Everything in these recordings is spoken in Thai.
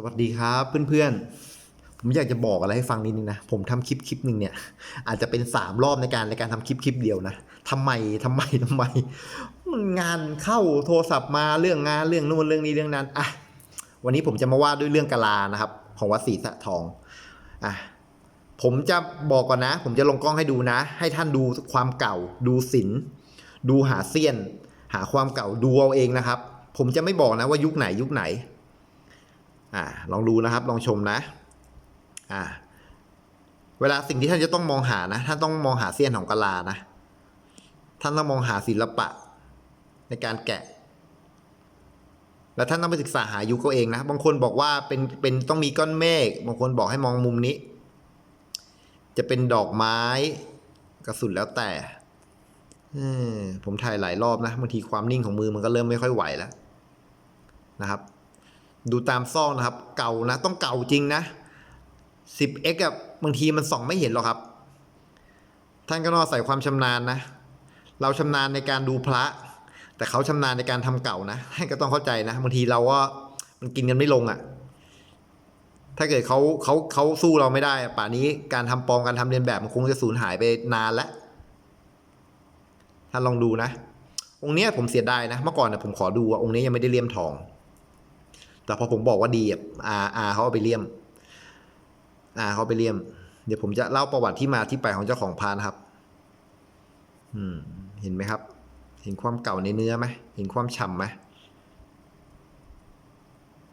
สวัสดีครับเพื่อนๆ ผมอยากจะบอกอะไรให้ฟังนิดนึงนะ ผมทำคลิปคลิปหนึ่งเนี่ย อาจจะเป็นสามรอบในการในการทำคลิปคลิปเดียวนะทำไมทำไมทำไมมันงานเข้าโทรศัพท์มาเรื่องงานเรื่องนู่นเรื่องนี้เรื่องนั้นอะวันนี้ผมจะมาว่าด้วยเรื่องกะลานะครับ ของวัดศรีสะทองอะผมจะบอกก่อนนะ ผมจะลงกล้องให้ดูนะ ให้ท่านดูความเก่า ดูศิลป์ดูหาเสี้ยน หาความเก่าดูเอาเองนะครับ ผมจะไม่บอกนะว่ายุคไหนยุคไหน อ่าลองดูนะครับ ลองชมนะ อ่า เวลาสิ่งที่ท่านจะต้องมองหานะ ท่านต้องมองหาเสี้ยนของกะลานะ ท่านต้องมองหาศิลปะในการแกะ แล้วท่านต้องไปศึกษาหายุคเขาเองนะ บางคนบอกว่าเป็น เป็นต้องมีก้อนเมฆ บางคนบอกให้มองมุมนี้ จะเป็นดอกไม้กระสุนแล้วแต่อผมถ่ายหลายรอบนะบางทีความนิ่งของมือมันก็เริ่มไม่ค่อยไหวแล้วนะครับ ดูตามซองนะครับ เก่านะ ต้องเก่าจริงนะ 10x อะบางทีมันส่องไม่เห็นหรอกครับ ท่านก็ต้องอาศัยความชำนาญนะ เราชำนาญในการดูพระ แต่เขาชำนาญในการทำเก่านะท่านก็ต้องเข้าใจนะบางทีเราก็มันกินกันไม่ลงอะ่ะ ถ้าเกิดเขาเขาเขาสู้เราไม่ได้อะป่านี้การทำปลอมการทำเรียนแบบมันคงจะสูญหายไปนานแล้วท่านลองดูนะองค์นี้ผมเสียดายนะ เมื่อก่อนนะผมขอดูอะองค์นี้ยังไม่ได้เลี่ยมทอง แต่พอผมบอกว่าดีอะอาอาเขาเอาไปเลี่ยมอาเขาไปเลี่ยม เดี๋ยวผมจะเล่าประวัติที่มาที่ไปของเจ้าของพานครับ อืม เห็นไหมครับ เห็นความเก่าในเนื้อไหมเห็นความฉ่ำไหม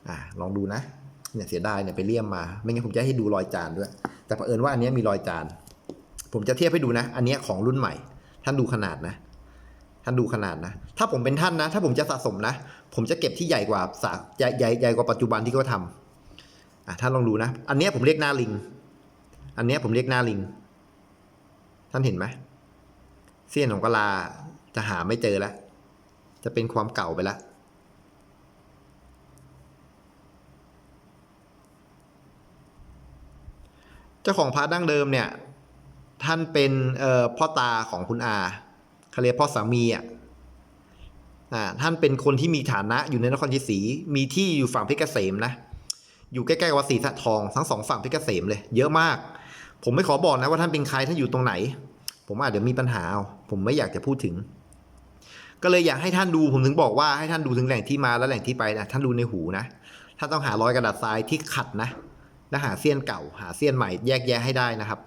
อ่าลองดูนะเนี่ยเสียดายเนี่ยไปเลี่ยมมา ไม่งั้นผมจะให้ดูรอยจานด้วย แต่เผอิญว่าอันนี้มีรอยจาน ผมจะเทียบให้ดูนะ อันนี้ของรุ่นใหม่ ท่านดูขนาดนะ ท่านดูขนาดนะ ถ้าผมเป็นท่านนะ ถ้าผมจะสะสมนะ ผมจะเก็บที่ใหญ่กว่าสาใหญ่ใหญ่ใหญ่กว่าปัจจุบันที่เขาทำอะท่านลองดูนะ อันนี้ผมเรียกหน้าลิง อันนี้ผมเรียกหน้าลิง ท่านเห็นไหมเสี้ยนของกะลาจะหาไม่เจอแล้ว จะเป็นความเก่าไปแล้วเจ้าของพระดั้งเดิมเนี่ย ท่านเป็นพ่อตาของคุณอา เขาเรียกพ่อสามีอะอ่าท่านเป็นคนที่มีฐานะอยู่ในนครชัยศรีมีที่อยู่ฝั่งเพชรเกษมนะ อยู่ใกล้ๆกับวัดศรีสะทองทั้งสองฝั่งเพชรเกษมเลย เยอะมาก ผมไม่ขอบอกนะว่าท่านเป็นใครท่านอยู่ตรงไหน ผมอาจจะมีปัญหาเอาผมไม่อยากจะพูดถึง ก็เลยอยากให้ท่านดูผมถึงบอกว่าให้ท่านดูถึงแหล่งที่มาและแหล่งที่ไปนะท่านดูในหูนะท่านต้องหารอยกระดาษทรายที่ขัดนะและหาเสี้ยนเก่า หาเสี้ยนใหม่แยกแยะให้ได้นะครับ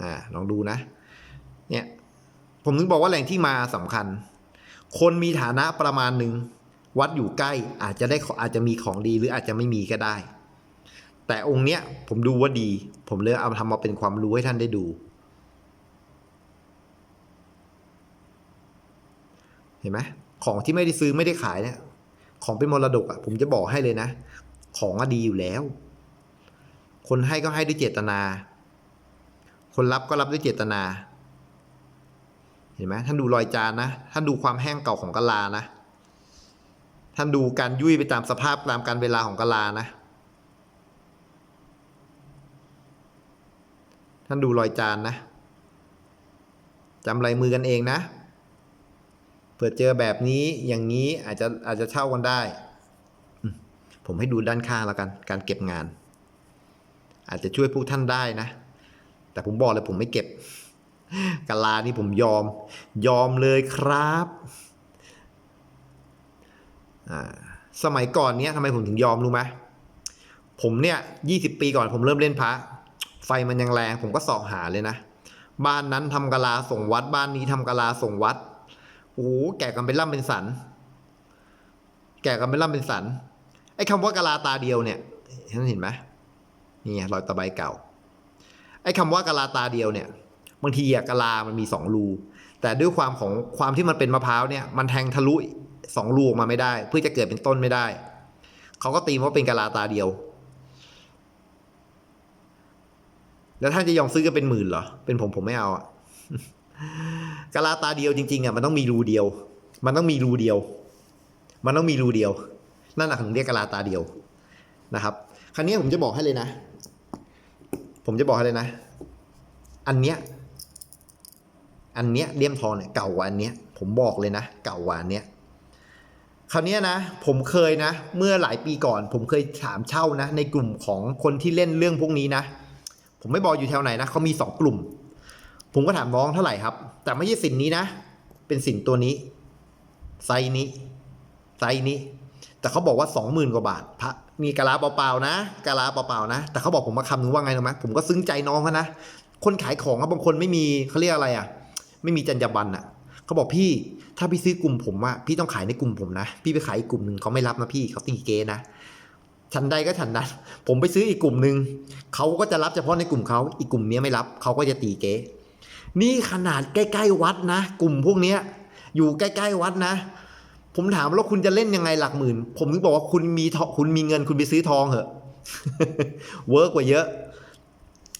อ่าลองดูนะ เนี่ยผมถึงบอกว่าแหล่งที่มาสำคัญ คนมีฐานะประมาณหนึ่งวัดอยู่ใกล้อาจจะได้อาจจะมีของดีหรืออาจจะไม่มีก็ได้ แต่องค์เนี้ยผมดูว่าดี ผมเลยเอาทำมาเป็นความรู้ให้ท่านได้ดู เห็นไหมของที่ไม่ได้ซื้อไม่ได้ขายเนี่ยของเป็นมรดกอะผมจะบอกให้เลยนะ ของอะดีอยู่แล้ว คนให้ก็ให้ด้วยเจตนา คนรับก็รับด้วยเจตนา เห็นไหมท่านดูรอยจานนะ ท่านดูความแห้งเก่าของกะลานะ ท่านดูการยุ่ยไปตามสภาพตามการเวลาของกะลานะ ท่านดูรอยจานนะจำลายมือกันเองนะ เผื่อเจอแบบนี้อย่างนี้อาจจะอาจจะเช่ากันได้ ผมให้ดูด้านข้างแล้วกัน การเก็บงาน อาจจะช่วยพวกท่านได้นะ แต่ผมบอกเลยผมไม่เก็บกะลานี่ผมยอม ยอมเลยครับอ่าสมัยก่อนเนี้ยทำไมผมถึงยอมรู้ไหมผมเนี่ยยี่สิบปีก่อนผมเริ่มเล่นพระ ไฟมันยังแรงผมก็สอบหาเลยนะ บ้านนั้นทำกะลาส่งวัด บ้านนี้ทำกะลาส่งวัดโอ้โหแก่กันเป็นล่ำเป็นสัน แก่กันเป็นล่ำเป็นสันไอ้คำว่ากะลาตาเดียวเนี่ยท่านเห็นไหมนี่รอยตะไบเก่า ไอ้คำว่ากะลาตาเดียวเนี่ยบางทีอะกะลามันมีสองรู แต่ด้วยความของความที่มันเป็นมะพร้าวเนี่ยมันแทงทะลุสองรูออกมาไม่ได้ เพื่อจะเกิดเป็นต้นไม่ได้ เขาก็ตีว่าเป็นกะลาตาเดียว แล้วท่านจะยอมซื้อกันเป็นหมื่นเหรอ เป็นผมผมไม่เอาอะกะลาตาเดียวจริงๆอะมันต้องมีรูเดียว มันต้องมีรูเดียว มันต้องมีรูเดียว นั่นแหละถึงเรียกกะลาตาเดียวนะครับ ครั้นี้ผมจะบอกให้เลยนะ ผมจะบอกให้เลยนะ อันเนี้ย อันเนี้ยเลี่ยมทองเนี่ยเก่ากว่าอันเนี้ย ผมบอกเลยนะ เก่ากว่าอันเนี้ยคราวเนี้ยนะ ผมเคยนะ เมื่อหลายปีก่อน ผมเคยถามเช่านะ ในกลุ่มของคนที่เล่นเรื่องพวกนี้นะ ผมไม่บอกอยู่แถวไหนนะเขามีสองกลุ่ม ผมก็ถามน้องเท่าไหร่ครับ แต่ไม่ใช่สินนี้นะ เป็นสินตัวนี้ ไซนี้ ไซนี้ แต่เขาบอกว่าสองหมื่นกว่าบาทพระมีกะลาเปล่าๆนะกะลาเปล่าๆนะ แต่เขาบอกผมมาคำนึงว่าไงรู้ไหมผมก็ซึ้งใจน้องเขานะ คนขายของบางคนไม่มีเขาเรียกอะไรอะ ไม่มีจรรยาบรรณอะเขาบอกพี่ถ้าพี่ซื้อกลุ่มผมอะพี่ต้องขายในกลุ่มผมนะ พี่ไปขายอีกกลุ่มหนึ่งเขาไม่รับนะพี่เขาตีเกนะฉันใดก็ฉันนั้น ผมไปซื้ออีกกลุ่มหนึ่งเขาก็จะรับเฉพาะในกลุ่มเขาอีกกลุ่มเนี้ยไม่รับเขาก็จะตีเกนี่ขนาดใกล้ ๆ วัดนะ กลุ่มพวกเนี้ยอยู่ใกล้ ๆ วัดนะ ผมถามว่าแล้วคุณจะเล่นยังไงหลักหมื่น ผมถึงบอกว่าคุณมีทองคุณมีเงินคุณไปซื้อทองเหอะเวิร์กกว่าเยอะ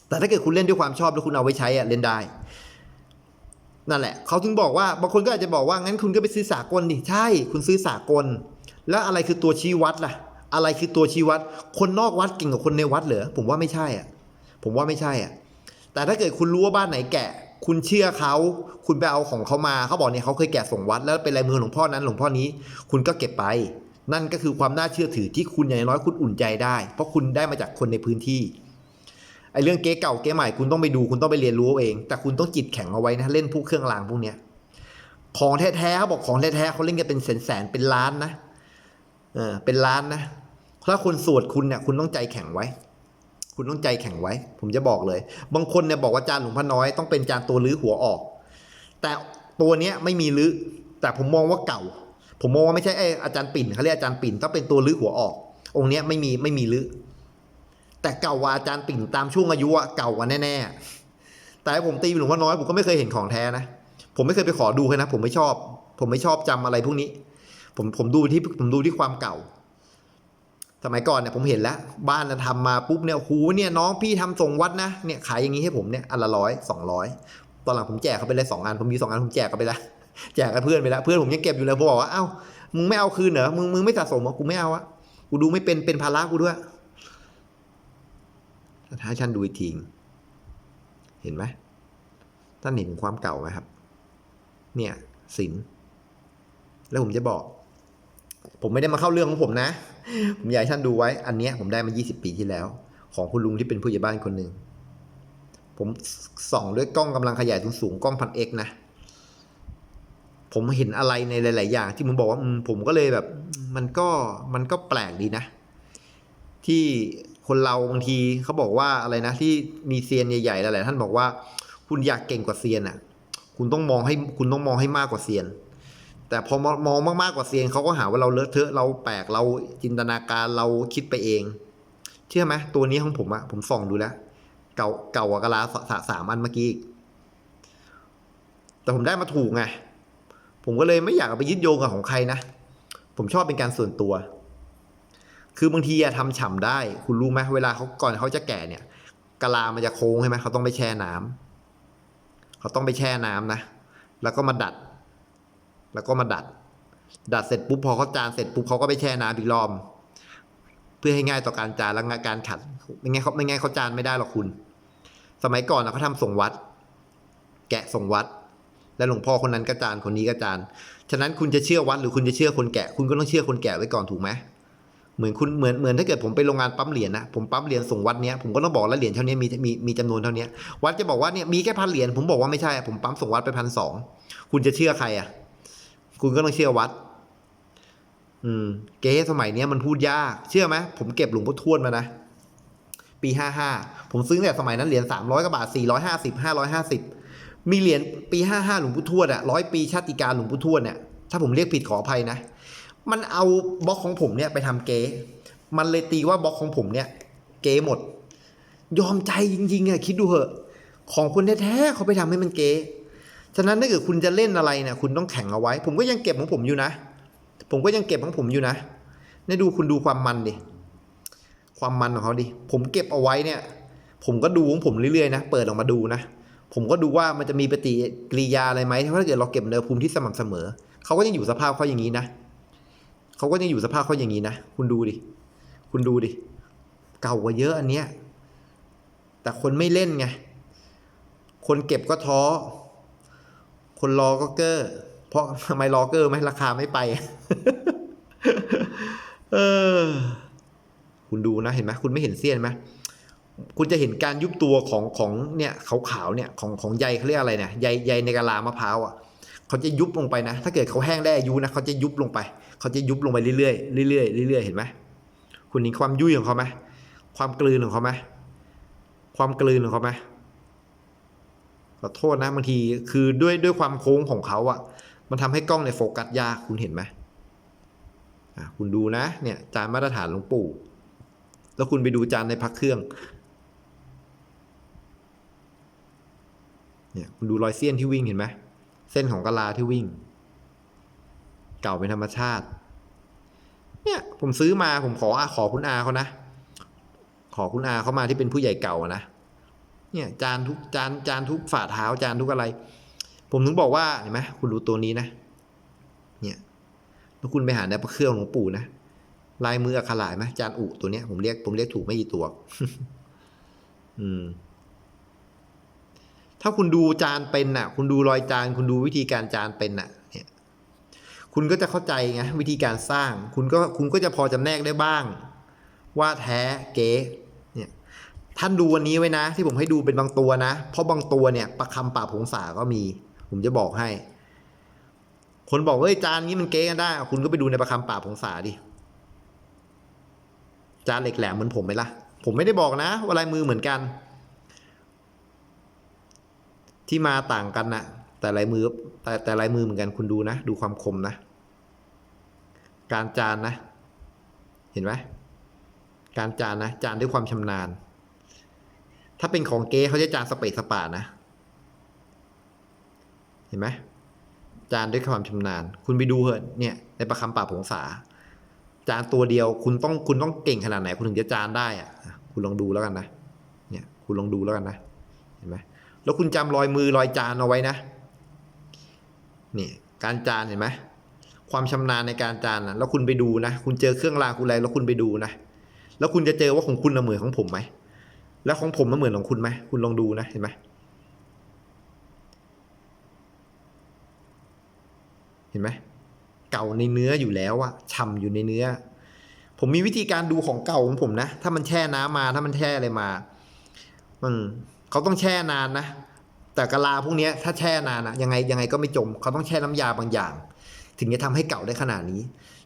แต่ถ้าเกิดคุณเล่นด้วยความชอบแล้วคุณเอาไว้ใช้อะเล่นได้ นั่นแหละ เขาถึงบอกว่าบางคนก็อาจจะบอกว่างั้นคุณก็ไปซื้อสากลดิใช่ คุณซื้อสากล แล้วอะไรคือตัวชี้วัดล่ะ อะไรคือตัวชี้วัด คนนอกวัดเก่งกว่าคนในวัดเหรอผมว่าไม่ใช่อะ ผมว่าไม่ใช่อะ แต่ถ้าเกิดคุณรู้ว่าบ้านไหนแกะ คุณเชื่อเขา คุณไปเอาของเขามาเขาบอกเนี่ยเขาเคยแกะส่งวัด แล้วเป็นลายมือหลวงพ่อนั้นหลวงพ่อนี้ คุณก็เก็บไป นั่นก็คือความน่าเชื่อถือที่คุณอย่างน้อยคุณอุ่นใจได้ เพราะคุณได้มาจากคนในพื้นที่ไอ้เรื่องเก๊เก่าเก๊ใหม่คุณต้องไปดูคุณต้องไปเรียนรู้เอาเองแต่คุณต้องจิตแข็งเอาไว้นะเล่นพวกเครื่องรางพวกเนี้ยของแท้ๆเขาบอกของแท้ๆเขาเล่นกันเป็นแสนๆเป็นล้านนะเออเป็นล้านนะถ้าคนสวดคุณเนี่ยคุณต้องใจแข็งไว้ คุณต้องใจแข็งไว้ ผมจะบอกเลย บางคนเนี่ยบอกว่าจานหลวงพ่อน้อยต้องเป็นจานตัวลื้อหัวออก แต่ตัวเนี้ยไม่มีลื้อแต่ผมมองว่าเก่า ผมมองว่าไม่ใช่ไออาจารย์ปิ่นเขาเรียกอาจารย์ปิ่นต้องเป็นตัวลื้อหัวออก องค์เนี้ยไม่มีไม่มีลื้อแต่เก่ากว่าอาจารย์ปิ่นตามช่วงอายุอะเก่ากว่าแน่ๆแต่ผมตีหลวงพ่อน้อยผมก็ไม่เคยเห็นของแท้นะผมไม่เคยไปขอดูเลยนะ ผมไม่ชอบ ผมไม่ชอบจำอะไรพวกนี้ ผมผมดูที่ผมดูที่ความเก่า สมัยก่อนเนี่ยผมเห็นแล้ว บ้านน่ะทำมาปุ๊บเนี่ยโอ้โหเนี่ยน้องพี่ทำส่งวัดนะเนี่ยขายอย่างนี้ให้ผมเนี่ยอันละร้อยสองร้อยตอนหลังผมแจกเขาไปเลยสองอันผมมีสองอันผมแจกเขาไปแล้วแจกกับเพื่อนไปแล้วเพื่อนผมยังเก็บอยู่เลยผมบอกว่าเอ้ามึงไม่เอาคืนเหรอมึงมึงไม่สะสมเหรอกูไม่เอาอะกูดูไม่เป็นเป็นภาระกูด้วยถ้าให้นดูอีกทีเห็นไหมท่านเห็นความเก่าไหมครับ เนี่ยศิลแล้วผมจะบอก ผมไม่ได้มาเข้าเรื่องของผมนะ ผมอยากให้ท่านดูไว้ อันเนี้ยผมได้มา 20 ปีที่แล้ว ของคุณลุงที่เป็นผู้ใหญ่บ้านคนหนึ่ง ผมส่องด้วยกล้องกำลังขยายสูงๆกล้องพันเอกนะ ผมเห็นอะไรในหลาย ๆ อย่าง ที่มึงบอกว่าผมก็เลยแบบ มันก็มันก็แปลกดีนะ ที่คนเราบางทีเขาบอกว่าอะไรนะ ที่มีเซียนใหญ่ๆหลายๆท่านบอกว่า คุณอยากเก่งกว่าเซียนอะ คุณต้องมองให้คุณต้องมองให้มากกว่าเซียน แต่พอมองมากๆกว่าเซียนเขาก็หาว่าเราเลอะเทอะเราแปลกเราจินตนาการเราคิดไปเอง เชื่อไหมตัวนี้ของผมอะผมส่องดูแล้ว เก่าเก่ากว่ากะลาสสสามอันเมื่อกี้แต่ผมได้มาถูกไงผมก็เลยไม่อยากไปยึดโยงกับของใครนะ ผมชอบเป็นการส่วนตัว คือบางทีอะทำฉ่ำได้ คุณรู้ไหมเวลาเขาก่อนเขาจะแก่เนี่ยกะลามันจะโค้งใช่ไหมเขาต้องไปแช่น้ำเขาต้องไปแช่น้ำนะ แล้วก็มาดัด แล้วก็มาดัด ดัดเสร็จปุ๊บพอเขาจานเสร็จปุ๊บเขาก็ไปแช่น้ำอีกรอบเพื่อให้ง่ายต่อการจานและการขัดไม่งั้นเขาไม่งั้นเขาจานไม่ได้หรอกคุณ สมัยก่อนนะเขาทำส่งวัด แกะส่งวัด แล้วหลวงพ่อคนนั้นก็จานคนนี้ก็จานฉะนั้นคุณจะเชื่อวัดหรือคุณจะเชื่อคนแกะ คุณก็ต้องเชื่อคนแกะไว้ก่อนถูกไหมเหมือนคุณเหมือนเหมือนถ้าเกิดผมไปโรงงานปั๊มเหรียญนะผมปั๊มเหรียญส่งวัดเนี้ยผมก็ต้องบอกแล้วเหรียญเท่านี้มีมีมีจำนวนเท่านี้วัดจะบอกว่าเนี่ยมีแค่พันเหรียญผมบอกว่าไม่ใช่ผมปั๊มส่งวัดไปพันสองคุณจะเชื่อใครอะ คุณก็ต้องเชื่อวัด อืม เก๊สมัยเนี้ยมันพูดยาก เชื่อไหมผมเก็บหลวงพ่อทวดมานะ ปีห้าห้าผมซื้อเนี่ยสมัยนั้นเหรียญสามร้อยกว่าบาทสี่ร้อยห้าสิบห้าร้อยห้าสิบมีเหรียญปีห้าห้าหลวงพ่อทวดอะร้อยปีชาติการหลวงพ่อทวดเนี่ยถ้าผมเรียกผิดขออภัยนะ มันเอาบล็อกของผมเนี่ยไปทำเก๊มันเลยตีว่าบล็อกของผมเนี่ย เก๊หมด ยอมใจจริงๆอะคิดดูเหอะ ของคนแท้ๆเขาไปทำให้มันเก๊ ฉะนั้นถ้าเกิดคุณจะเล่นอะไรเนี่ยคุณต้องแข่งเอาไว้ ผมก็ยังเก็บของผมอยู่นะ ผมก็ยังเก็บของผมอยู่นะนี่ดูคุณดูความมันดิความมันของเขาดิผมเก็บเอาไว้เนี่ย ผมก็ดูของผมเรื่อยๆนะเปิดออกมาดูนะ ผมก็ดูว่ามันจะมีปฏิกิริยาอะไรไหมถ้าเกิดเราเก็บเนื้อภูมิที่สม่ำเสมอเขาก็ยังอยู่สภาพเขาอย่างนี้นะเขาก็ยังอยู่สภาพเขาอย่างนี้นะคุณดูดิคุณดูดิเก่ากว่าเยอะอันเนี้ยแต่คนไม่เล่นไงคนเก็บก็ท้อ คนรอก็เกอร์เพราะทำไมรอเกอร์ไหมราคาไม่ไป เออ คุณดูนะเห็นไหมคุณไม่เห็นเสี้ยนไหมคุณจะเห็นการยุบตัวของของเนี่ยขาวๆเนี่ยของของใยเขาเรียกอะไรเนี่ยใยใยในกะลามะพร้าวอะเขาจะยุบลงไปนะ ถ้าเกิดเขาแห้งได้อายุนะเขาจะยุบลงไป เขาจะยุบลงไปเรื่อยๆเรื่อยๆเรื่อยๆเห็นไหมคุณเห็นความยุ่ยของเขาไหมความกลืนของเขาไหมความกลืนของเขาไหม ขอโทษนะบางทีคือด้วยด้วยความโค้งของเขาอะ มันทำให้กล้องเนี่ยโฟกัสยากคุณเห็นไหมอะคุณดูนะเนี่ยจานมาตรฐานหลวงปู่ แล้วคุณไปดูจานในพักเครื่องเนี่ยคุณดูรอยเสี้ยนที่วิ่งเห็นไหมเส้นของกะลาที่วิ่ง เก่าเป็นธรรมชาติ เนี่ยผมซื้อมาผมขออะขอคุณอาเขานะ ขอคุณอาเขามาที่เป็นผู้ใหญ่เก่านะ เนี่ยจานทุกจานจานทุกฝ่าเท้าจานทุกอะไร ผมถึงบอกว่าเห็นไหมคุณดูตัวนี้นะ เนี่ยแล้วคุณไปหาในพระเครื่องหลวงปู่นะลายมืออักขระไหมจานอุตัวเนี้ยผมเรียกผมเรียกถูกไม่กี่ตัว อืม ถ้าคุณดูจานเป็นน่ะ คุณดูรอยจาน คุณดูวิธีการจานเป็นน่ะ เนี่ย คุณก็จะเข้าใจไงวิธีการสร้าง คุณก็คุณก็จะพอจำแนกได้บ้าง ว่าแท้เก๋ ท่านดูวันนี้ไว้นะ ที่ผมให้ดูเป็นบางตัวนะ เพราะบางตัวเนี่ยประคำป่าบผงสาก็มี ผมจะบอกให้ คนบอกเฮ้ยจานนี้มันเก๊กันได้ คุณก็ไปดูในประคำป่าบผงสาดิจานเหล็กแหลมเหมือนผมไหมล่ะ ผมไม่ได้บอกนะว่าลายมือเหมือนกัน ที่มาต่างกันนะแต่ลายมือแต่แต่ลายมือเหมือนกันคุณดูนะ ดูความคมนะ การจานนะ เห็นไหมการจานนะ จานด้วยความชำนาญ ถ้าเป็นของเก๊เขาจะจานสเปซสปานะ เห็นไหมจานด้วยความชำนาญ คุณไปดูเหอะเนี่ยในประคำป่าผงสาจานตัวเดียวคุณต้องคุณต้องเก่งขนาดไหน คุณถึงจะจานได้อะคุณลองดูแล้วกันนะเนี่ยคุณลองดูแล้วกันนะเห็นไหมแล้วคุณจำรอยมือรอยจานเอาไว้นะนี่การจานเห็นไหมความชำนาญในการจานนะแล้วคุณไปดูนะ คุณเจอเครื่องรางคุณอะไรแล้วคุณไปดูนะ แล้วคุณจะเจอว่าของคุณน่ะเหมือนของผมไหม แล้วของผมมันเหมือนของคุณไหมคุณลองดูนะเห็นไหมเห็นไหมเก่าในเนื้ออยู่แล้วอะฉ่ำอยู่ในเนื้อ ผมมีวิธีการดูของเก่าของผมนะ ถ้ามันแช่น้ำมา ถ้ามันแช่อะไรมามันเขาต้องแช่นานนะ แต่กะลาพวกนี้ถ้าแช่นานอะยังไงยังไงก็ไม่จม เขาต้องแช่น้ำยาบางอย่าง ถึงจะทำให้เก่าได้ขนาดนี้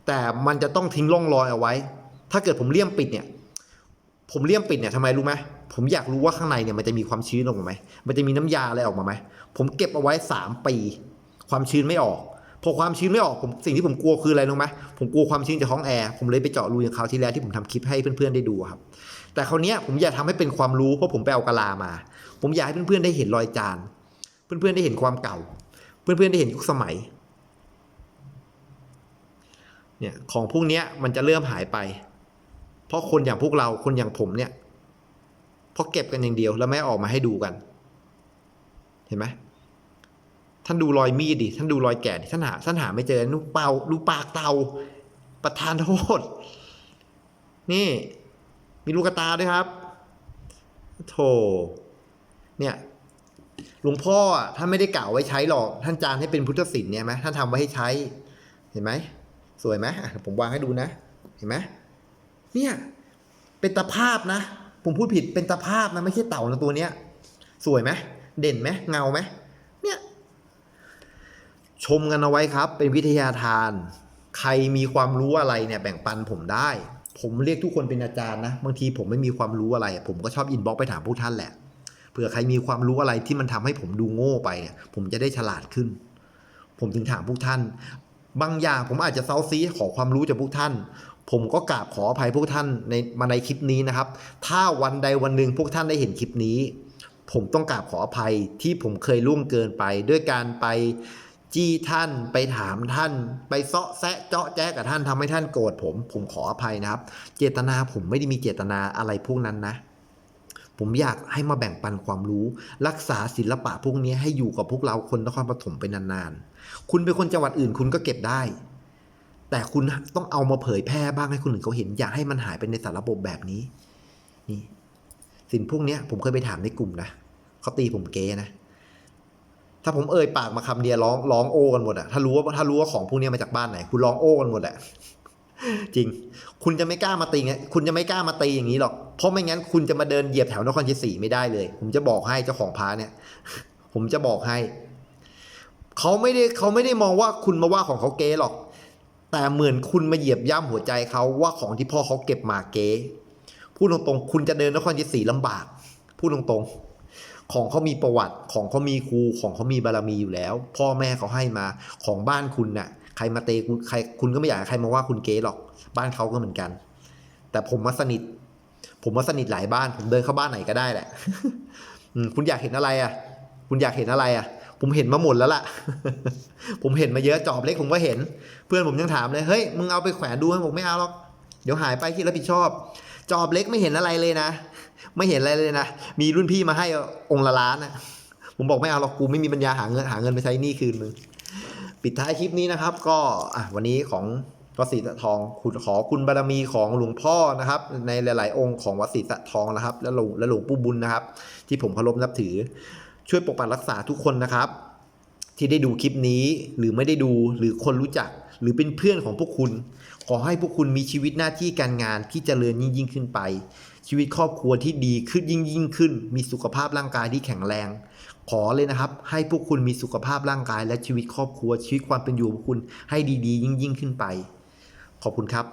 แต่มันจะต้องทิ้งร่องรอยเอาไว้ ถ้าเกิดผมเลี่ยมปิดเนี่ย ผมเลี่ยมปิดเนี่ยทำไมรู้ไหมผมอยากรู้ว่าข้างในเนี่ยมันจะมีความชื้นออกมาไหมมันจะมีน้ำยาอะไรออกมาไหมผมเก็บเอาไว้สามปี ความชื้นไม่ออกพอความชื้นไม่ออกผมสิ่งที่ผมกลัวคืออะไรรู้ไหมผมกลัวความชื้นจากห้องแอร์ผมเลยไปเจาะรูอย่างคราวที่แล้วที่ผมทำคลิปให้เพื่อนๆได้ดูครับ แต่คราวนี้ผมอยากทำให้เป็นความรู้เพราะผมไปเอากะลามา ผมอยากให้เพื่อนๆได้เห็นรอยจาน เพื่อนๆได้เห็นความเก่า เพื่อนๆได้เห็นยุคสมัยเนี่ยของพวกนี้มันจะเริ่มหายไป เพราะคนอย่างพวกเราคนอย่างผมเนี่ยพอเก็บกันอย่างเดียวแล้วไม่ออกมาให้ดูกัน เห็นไหมท่านดูรอยมีดดิท่านดูรอยแกะดิท่านหาท่านหาไม่เจอนูเป่าดูปากเตาประทานโทษ นี่มีลูกตาด้วยครับโธ่เนี่ยหลวงพ่อท่านไม่ได้กล่าวไว้ใช้หรอก ท่านจานให้เป็นพุทธศิลป์เนี่ยไหมท่านทำไว้ให้ใช้ เห็นไหมสวยไหมผมวางให้ดูนะ เห็นไหม เนี่ย เป็นตะภาพนะ ผมพูดผิดเป็นตะภาพนะไม่ใช่เต่านะตัวเนี้ย สวยไหมเด่นไหมเงาไหมเนี่ยชมกันเอาไว้ครับ เป็นวิทยาทาน ใครมีความรู้อะไรเนี่ยแบ่งปันผมได้ ผมเรียกทุกคนเป็นอาจารย์นะบางทีผมไม่มีความรู้อะไร ผมก็ชอบอินบ็อกไปถามพวกท่านแหละเผื่อใครมีความรู้อะไรที่มันทำให้ผมดูโง่ไปเนี่ย ผมจะได้ฉลาดขึ้น ผมถึงถามพวกท่าน บางอย่างผมอาจจะเซาซีขอความรู้จากพวกท่าน ผมก็กราบขออภัยพวกท่านในมาในคลิปนี้นะครับ ถ้าวันใดวันหนึ่งพวกท่านได้เห็นคลิปนี้ ผมต้องกราบขออภัยที่ผมเคยล่วงเกินไป ด้วยการไปจี้ท่านไปถามท่าน ไปเซาะแซะเจาะแจ๊กกับท่านทำให้ท่านโกรธผม ผมขออภัยนะครับ เจตนาผมไม่ได้มีเจตนาอะไรพวกนั้นนะ ผมอยากให้มาแบ่งปันความรู้ รักษาศิลปะพวกนี้ให้อยู่กับพวกเราคนนครปฐมไปนานๆ คุณเป็นคนจังหวัดอื่นคุณก็เก็บได้ แต่คุณต้องเอามาเผยแพร่บ้างให้คนอื่นเขาเห็น อย่าให้มันหายไปในสารระบบแบบนี้ นี่ สิ่งพวกเนี้ย ผมเคยไปถามในกลุ่มนะเขาตีผมเก๋นะ ถ้าผมเอ่ยปากมาคำเดียวร้องร้องโอ้กันหมดอะถ้ารู้ว่าถ้ารู้ว่าของพวกเนี้ยมาจากบ้านไหน คุณร้องโอ้กันหมดอะจริง คุณจะไม่กล้ามาตีไงคุณจะไม่กล้ามาตีอย่างนี้หรอก เพราะไม่งั้นคุณจะมาเดินเหยียบแถวนครชัยศรีไม่ได้เลย ผมจะบอกให้เจ้าของพาเนี่ย ผมจะบอกให้ เขาไม่ได้เขาไม่ได้มองว่าคุณมาว่าของเขาเก๊หรอก แต่เหมือนคุณมาเหยียบย่ำหัวใจเขาว่าของที่พ่อเขาเก็บมาเก๊พูดตรงๆ คุณจะเดินนครชัยศรีลำบาก พูดตรงๆ ของเขามีประวัติ ของเขามีครู ของเขามีบารมีอยู่แล้ว พ่อแม่เขาให้มา ของบ้านคุณน่ะ ใครมาเตะคุณใครคุณก็ไม่อยากให้ใครมาว่าคุณเก๊หรอก บ้านเขาก็เหมือนกัน แต่ผมมาสนิท ผมมาสนิทหลายบ้าน ผมเดินเข้าบ้านไหนก็ได้แหละ คุณอยากเห็นอะไรอะ คุณอยากเห็นอะไรอะ ผมเห็นมาหมดแล้วล่ะ ผมเห็นมาเยอะจอบเล็กผมก็เห็น เพื่อนผมยังถามเลย เฮ้ย มึงเอาไปแขวนดูให้ผมไม่เอาหรอก เดี๋ยวหายไปที่รับผิดชอบ จอบเล็กไม่เห็นอะไรเลยนะ ไม่เห็นอะไรเลยนะ มีรุ่นพี่มาให้องละล้านนะผมบอกไม่เอาหรอกกูไม่มีปัญญาหาเงินหาเงินไปใช้หนี้คืนมึง ปิดท้ายคลิปนี้นะครับ ก็อะวันนี้ของวัดศรีสะทองคุณขอคุณบารมีของหลวงพ่อนะครับ ในหลาย ๆ องค์ของวัดศรีสะทองนะครับ และหลวงและหลวงปู่บุญนะครับ ที่ผมเคารพนับถือ ช่วยปกปักรักษาทุกคนนะครับ ที่ได้ดูคลิปนี้หรือไม่ได้ดูหรือคนรู้จักหรือเป็นเพื่อนของพวกคุณ ขอให้พวกคุณมีชีวิตหน้าที่การงานที่เจริญยิ่งยิ่งขึ้นไป ชีวิตครอบครัวที่ดีขึ้นยิ่งยิ่งขึ้น มีสุขภาพร่างกายที่แข็งแรง ขอเลยนะครับ ให้พวกคุณมีสุขภาพร่างกาย และชีวิตครอบครัวชีวิตความเป็นอยู่ของคุณให้ดี ๆ ยิ่งยิ่งขึ้นไป ขอบคุณครับ